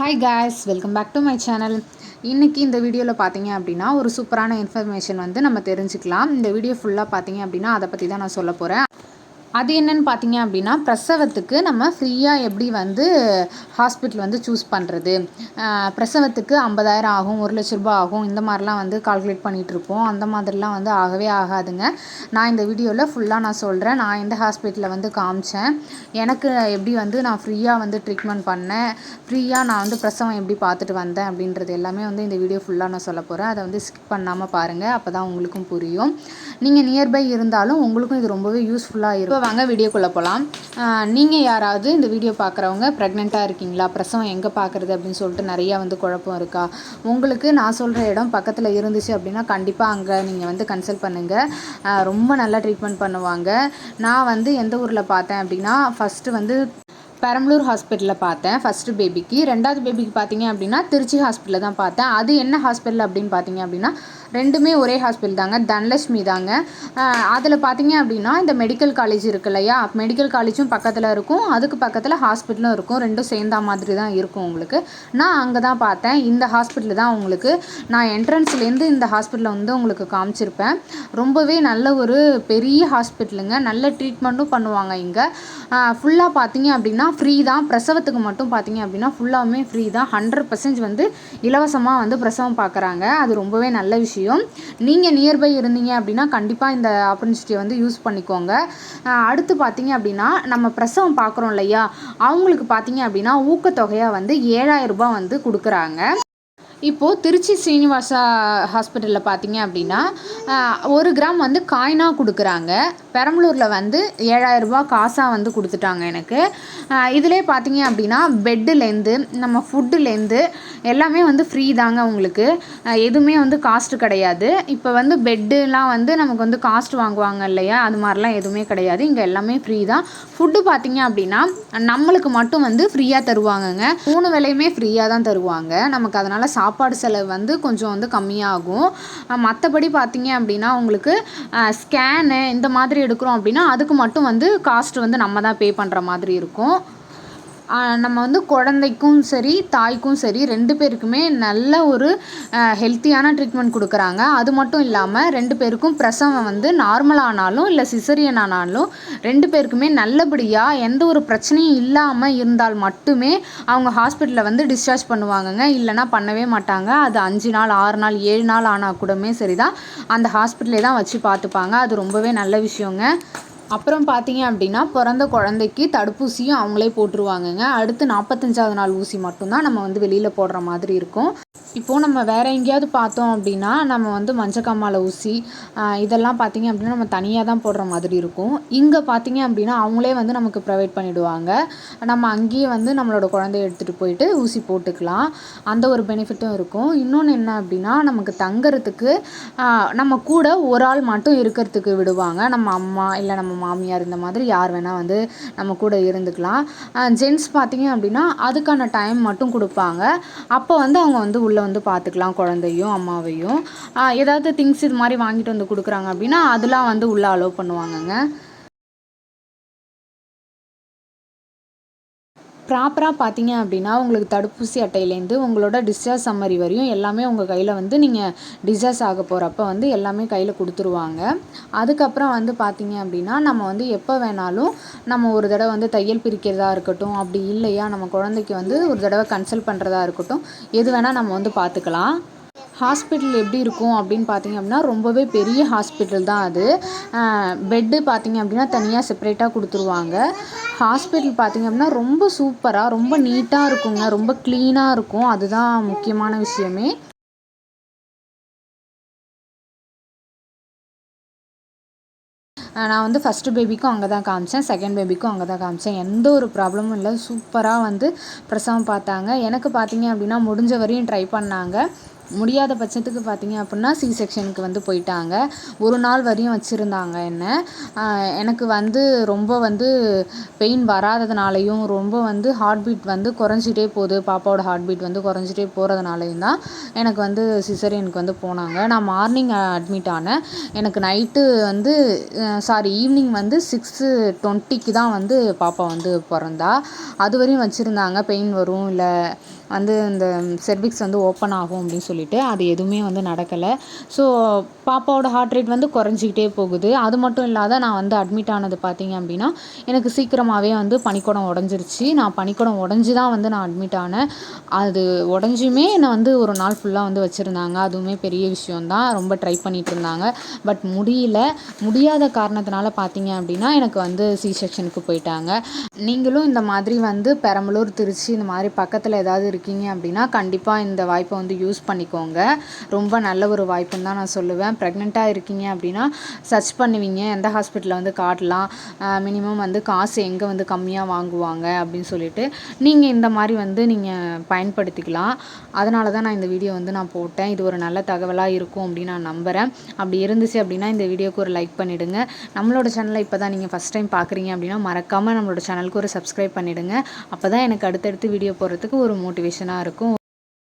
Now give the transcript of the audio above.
Hi guys welcome back to my channel இன்றைக்கி இந்த வீடியோவில் பார்த்தீங்க அப்படின்னா ஒரு சூப்பரான இன்ஃபர்மேஷன் வந்து நம்ம தெரிஞ்சுக்கலாம். இந்த வீடியோ ஃபுல்லாக பார்த்தீங்க அப்படின்னா அதை பற்றி தான் நான் சொல்ல போகிறேன் அது என்னன்னு பார்த்தீங்க அப்படின்னா பிரசவத்துக்கு நம்ம ஃப்ரீயாக எப்படி வந்து ஹாஸ்பிட்டல் வந்து சூஸ் பண்ணுறது பிரசவத்துக்கு ஐம்பதாயிரம் ஆகும் ஒரு லட்ச ரூபாய் ஆகும் இந்த மாதிரிலாம் வந்து கால்குலேட் பண்ணிகிட்ருப்போம் அந்த மாதிரிலாம் வந்து ஆகவே ஆகாதுங்க. நான் இந்த வீடியோவில் ஃபுல்லாக நான் சொல்கிறேன் நான் எந்த ஹாஸ்பிட்டலில் வந்து காமிச்சேன். எனக்கு எப்படி வந்து நான் ஃப்ரீயாக வந்து ட்ரீட்மெண்ட் பண்ணேன். ஃப்ரீயாக நான் வந்து பிரசவம் எப்படி பார்த்துட்டு வந்தேன் அப்படின்றது எல்லாமே வந்து இந்த வீடியோ ஃபுல்லாக நான் சொல்ல போகிறேன் அதை வந்து ஸ்கிப் பண்ணாமல் பாருங்கள் அப்போ தான் உங்களுக்கும் புரியும். நீங்கள் நியர்பை இருந்தாலும் உங்களுக்கும் இது ரொம்பவே யூஸ்ஃபுல்லாக இருக்கும். வாங்க வீடியோக்குள்ளே போகலாம் நீங்கள் யாராவது இந்த வீடியோ பார்க்குறவங்க ப்ரெக்னெண்ட்டாக இருக்கீங்களா? பிரசவம் எங்கே பார்க்குறது அப்படின்னு சொல்லிட்டு நிறையா வந்து குழப்பம் இருக்கா? உங்களுக்கு நான் சொல்கிற இடம் பக்கத்தில் இருந்துச்சு அப்படின்னா கண்டிப்பாக அங்கே நீங்கள் வந்து கன்சல்ட் பண்ணுங்கள் ரொம்ப நல்லா ட்ரீட்மெண்ட் பண்ணுவாங்க. நான் வந்து எந்த ஊரில் பார்த்தேன் அப்படின்னா ஃபஸ்ட்டு வந்து பெரம்பலூர் ஹாஸ்பிட்டலில் பார்த்தேன் ஃபஸ்ட்டு பேபிக்கு ரெண்டாவது பேபிக்கு பார்த்தீங்க அப்படின்னா திருச்சி ஹாஸ்பிட்டலில் தான் பார்த்தேன். அது என்ன ஹாஸ்பிட்டல் அப்படின்னு பார்த்தீங்க அப்படின்னா ரெண்டுமே ஒரே ஹாஸ்பிட்டல் தாங்க. தனலட்சுமி தாங்க. அதில் பார்த்தீங்க அப்படின்னா இந்த மெடிக்கல் காலேஜ் இருக்கு இல்லையா? மெடிக்கல் காலேஜும் பக்கத்தில் இருக்கும். அதுக்கு பக்கத்தில் ஹாஸ்பிட்டலும் இருக்கும். ரெண்டும் சேர்ந்தா மாதிரி தான் இருக்கும் உங்களுக்கு. நான் அங்கே தான் பார்த்தேன். இந்த ஹாஸ்பிட்டல் தான் உங்களுக்கு. நான் என்ட்ரன்ஸ்லேருந்து இந்த ஹாஸ்பிட்டலில் வந்து உங்களுக்கு காமிச்சிருப்பேன். ரொம்பவே நல்ல ஒரு பெரிய ஹாஸ்பிட்டலுங்க நல்ல ட்ரீட்மெண்ட்டும் பண்ணுவாங்க இங்கே. ஃபுல்லாக பார்த்தீங்க அப்படின்னா ஃப்ரீ தான். பிரசவத்துக்கு மட்டும் பார்த்தீங்க அப்படின்னா ஃபுல்லாகவுமே ஃப்ரீ தான். ஹண்ட்ரட் பர்சன்ட் வந்து இலவசமாக வந்து பிரசவம் பார்க்குறாங்க அது ரொம்பவே நல்ல விஷயம். நீங்கள் நியர்பை இருந்தீங்க அப்படின்னா கண்டிப்பாக இந்த ஆப்பர்ச்சுனிட்டியை வந்து யூஸ் பண்ணிக்கோங்க. அடுத்து பார்த்தீங்க அப்படின்னா நம்ம பிரசவம் பார்க்குறோம் இல்லையா? அவங்களுக்கு பார்த்தீங்க அப்படின்னா ஊக்கத்தொகையாக வந்து ஏழாயிரம் ரூபாய் வந்து கொடுக்குறாங்க. இப்போது திருச்சி ஸ்ரீனிவாசா ஹாஸ்பிட்டலில் பார்த்தீங்க அப்படின்னா ஒரு கிராம் வந்து காயினாக கொடுக்குறாங்க. பெரம்பலூரில் வந்து ஏழாயிரரூபா காசாக வந்து கொடுத்துட்டாங்க எனக்கு. இதிலே பார்த்தீங்க அப்படின்னா பெட்டுலேருந்து நம்ம ஃபுட்டுலேருந்து எல்லாமே வந்து ஃப்ரீ தாங்க உங்களுக்கு. எதுவுமே வந்து காஸ்ட்டு கிடையாது. இப்போ வந்து பெட்டுலாம் வந்து நமக்கு வந்து காஸ்ட் வாங்குவாங்க இல்லையா? அது மாதிரிலாம் எதுவுமே கிடையாது. இங்கே எல்லாமே ஃப்ரீ தான். ஃபுட்டு பார்த்தீங்க அப்படின்னா நம்மளுக்கு மட்டும் வந்து ஃப்ரீயாக தருவாங்கங்க. மூணு வேலையுமே ஃப்ரீயாக தான் தருவாங்க. நமக்கு அதனால் சாப்பாடு சாப்பாடு செலவு வந்து கொஞ்சம் வந்து கம்மியாகும். மற்றபடி பார்த்தீங்க அப்படின்னா உங்களுக்கு ஸ்கேனு இந்த மாதிரி எடுக்கிறோம் அப்படின்னா அதுக்கு மட்டும் வந்து காஸ்ட் வந்து நம்ம தான் பே பண்ணுற மாதிரி இருக்கும். நம்ம வந்து குழந்தைக்கும் சரி தாய்க்கும் சரி ரெண்டு பேருக்குமே நல்ல ஒரு ஹெல்த்தியான ட்ரீட்மெண்ட் கொடுக்குறாங்க. அது மட்டும் இல்லாமல் ரெண்டு பேருக்கும் பிரசவம் வந்து நார்மலானாலும் இல்லை சிசரியன் ஆனாலும் ரெண்டு பேருக்குமே நல்லபடியாக எந்த ஒரு பிரச்சனையும் இல்லாமல் இருந்தால் மட்டுமே அவங்க ஹாஸ்பிட்டலில் வந்து டிஸ்சார்ஜ் பண்ணுவாங்கங்க. இல்லைனா பண்ணவே மாட்டாங்க. அது அஞ்சு நாள் ஆறு நாள் ஏழு நாள் ஆனால் கூடமே சரி தான் அந்த ஹாஸ்பிட்டலே தான் வச்சு பார்த்துப்பாங்க. அது ரொம்பவே நல்ல விஷயங்க. அப்புறம் பார்த்தீங்க அப்படின்னா பிறந்த குழந்தைக்கு தடுப்பூசியும் அவங்களே போட்டுருவாங்கங்க. அடுத்து நாற்பத்தஞ்சாவது நாள் ஊசி மட்டும்தான் நம்ம வந்து வெளியில் போடுற மாதிரி இருக்கும். இப்போது நம்ம வேறு எங்கேயாவது பார்த்தோம் அப்படின்னா நம்ம வந்து மஞ்சக்காமால ஊசி இதெல்லாம் பார்த்திங்க அப்படின்னா நம்ம தனியாக தான் போடுற மாதிரி இருக்கும். இங்கே பார்த்திங்க அப்படின்னா அவங்களே வந்து நமக்கு ப்ரொவைட் பண்ணிவிடுவாங்க நம்ம அங்கேயே வந்து நம்மளோட குழந்தைய எடுத்துகிட்டு போயிட்டு ஊசி போட்டுக்கலாம். அந்த ஒரு பெனிஃபிட்டும் இருக்கும். இன்னொன்று என்ன அப்படின்னா நமக்கு தங்குறதுக்கு நம்ம கூட ஒரு ஆள் மட்டும் இருக்கிறதுக்கு விடுவாங்க. நம்ம அம்மா இல்லை நம்ம மாமியார் இந்த மாதிரி யார் வேணால் வந்து நம்ம கூட இருந்துக்கலாம். ஜென்ட்ஸ் பார்த்திங்க அப்படின்னா அதுக்கான டைம் மட்டும் கொடுப்பாங்க. அப்போ வந்து அவங்க வந்து உள்ளே வந்து பார்த்துக்கலாம் குழந்தையும் அம்மாவையும். ஏதாவது திங்ஸ் இது மாதிரி வாங்கிட்டு வந்து கொடுக்குறாங்க அப்படின்னா அதெல்லாம் வந்து உள்ளே அலோவ் பண்ணுவாங்கங்க. ப்ராப்பராக பார்த்தீங்க அப்படின்னா உங்களுக்கு தடுப்பூசி அட்டையிலேருந்து உங்களோட டிஸ்சார்ஜ் சம்மரி வரையும் எல்லாமே உங்கள் கையில் வந்து நீங்கள் டிஸ்சார்ஜ் ஆக போகிறப்ப வந்து எல்லாமே கையில் கொடுத்துருவாங்க. அதுக்கப்புறம் வந்து பார்த்தீங்க அப்படின்னா நம்ம வந்து எப்போ வேணாலும் நம்ம ஒரு தடவை வந்து தையல் பிரிக்கிறதா இருக்கட்டும் அப்படி இல்லையா நம்ம குழந்தைக்கு வந்து ஒரு தடவை கன்சல்ட் பண்ணுறதா இருக்கட்டும் எது வேணால் நம்ம வந்து பார்த்துக்கலாம். ஹாஸ்பிட்டல் எப்படி இருக்கும் அப்படின்னு பார்த்தீங்க அப்படின்னா ரொம்பவே பெரிய ஹாஸ்பிட்டல் தான் அது. பெட்டு பார்த்தீங்க அப்படின்னா தனியாக செப்பரேட்டாக கொடுத்துருவாங்க. ஹாஸ்பிட்டல் பார்த்திங்க அப்படின்னா ரொம்ப சூப்பராக ரொம்ப நீட்டாக இருக்குங்க. ரொம்ப க்ளீனாக இருக்கும். அதுதான் முக்கியமான விஷயமே. நான் வந்து ஃபஸ்ட்டு பேபிக்கும் அங்கே தான் காமிச்சேன். செகண்ட் பேபிக்கும் அங்கே தான் காமிச்சேன். எந்த ஒரு ப்ராப்ளமும் இல்லை. சூப்பராக வந்து பிரசவம் பார்த்தாங்க. எனக்கு பார்த்தீங்க அப்படின்னா முடிஞ்ச வரையும் ட்ரை பண்ணாங்க. முடியாத பட்சத்துக்கு பார்த்தீங்க அப்படின்னா சி செக்ஷனுக்கு வந்து போயிட்டாங்க. ஒரு நாள் வரையும் வச்சுருந்தாங்க என்ன. எனக்கு வந்து ரொம்ப வந்து பெயின் வராததுனாலையும் ரொம்ப வந்து ஹார்ட் பீட் வந்து குறைஞ்சிட்டே போகுது. பாப்பாவோட ஹார்ட் பீட் வந்து குறைஞ்சிட்டே போகிறதுனாலையும் தான் எனக்கு வந்து சிசரியனுக்கு வந்து போனாங்க. நான் மார்னிங் அட்மிட் ஆனேன். எனக்கு நைட்டு வந்து சாரி ஈவினிங் வந்து சிக்ஸு டுவெண்ட்டிக்கு தான் வந்து பாப்பா வந்து பிறந்தா. அது வரையும் வச்சுருந்தாங்க. பெயின் வரும் இல்லை. வந்து இந்த செர்விக்ஸ் வந்து ஓப்பன் ஆகும் அப்படின்னு சொல்லிட்டு அது எதுவுமே வந்து நடக்கலை. ஸோ பாப்பாவோட ஹார்ட் ரேட் வந்து குறைஞ்சிக்கிட்டே போகுது. அது மட்டும் இல்லாத நான் வந்து அட்மிட் ஆனது பார்த்தீங்க அப்படின்னா எனக்கு சீக்கிரமாகவே வந்து பனிக்கூடம் உடஞ்சிருச்சு. நான் பனிக்கூடம் உடஞ்சி தான் வந்து நான் அட்மிட் ஆனேன். அது உடஞ்சுமே என்னை வந்து ஒரு நாள் ஃபுல்லாக வந்து வச்சுருந்தாங்க. அதுவுமே பெரிய விஷயம்தான். ரொம்ப ட்ரை பண்ணிகிட்டு இருந்தாங்க. பட் முடியல. முடியாத காரணத்தினால பார்த்தீங்க அப்படின்னா எனக்கு வந்து சி செக்ஷனுக்கு போயிட்டாங்க. நீங்களும் இந்த மாதிரி வந்து பெரம்பலூர் திருச்சி இந்த மாதிரி பக்கத்தில் ஏதாவது இருக்கீங்க அப்படின்னா கண்டிப்பாக இந்த வாய்ப்பை வந்து யூஸ் பண்ணிக்கோங்க. ரொம்ப நல்ல ஒரு வாய்ப்புன்னு தான் நான் சொல்லுவேன். ப்ரெக்னெண்ட்டாக இருக்கீங்க அப்படின்னா சர்ச் பண்ணுவீங்க. எந்த ஹாஸ்பிட்டலில் வந்து காட்டலாம். மினிமம் வந்து காசு எங்கே வந்து கம்மியாக வாங்குவாங்க அப்படின்னு சொல்லிட்டு நீங்கள் இந்த மாதிரி வந்து நீங்கள் பயன்படுத்திக்கலாம். அதனால தான் நான் இந்த வீடியோ வந்து நான் போட்டேன். இது ஒரு நல்ல தகவலாக இருக்கும் அப்படின்னு நான் நம்புகிறேன் அப்படி இருந்துச்சு அப்படின்னா இந்த வீடியோக்கு ஒரு லைக் பண்ணிவிடுங்க நம்மளோட சேனலை இப்போ தான் நீங்கள் ஃபஸ்ட் டைம் பார்க்குறீங்க அப்படின்னா மறக்காமல் நம்மளோட சேனலுக்கு ஒரு சப்ஸ்கிரைப் பண்ணிவிடுங்க அப்போ தான் எனக்கு அடுத்தடுத்து வீடியோ போடுறதுக்கு ஒரு மோட்டிவேஷனாக இருக்கும்.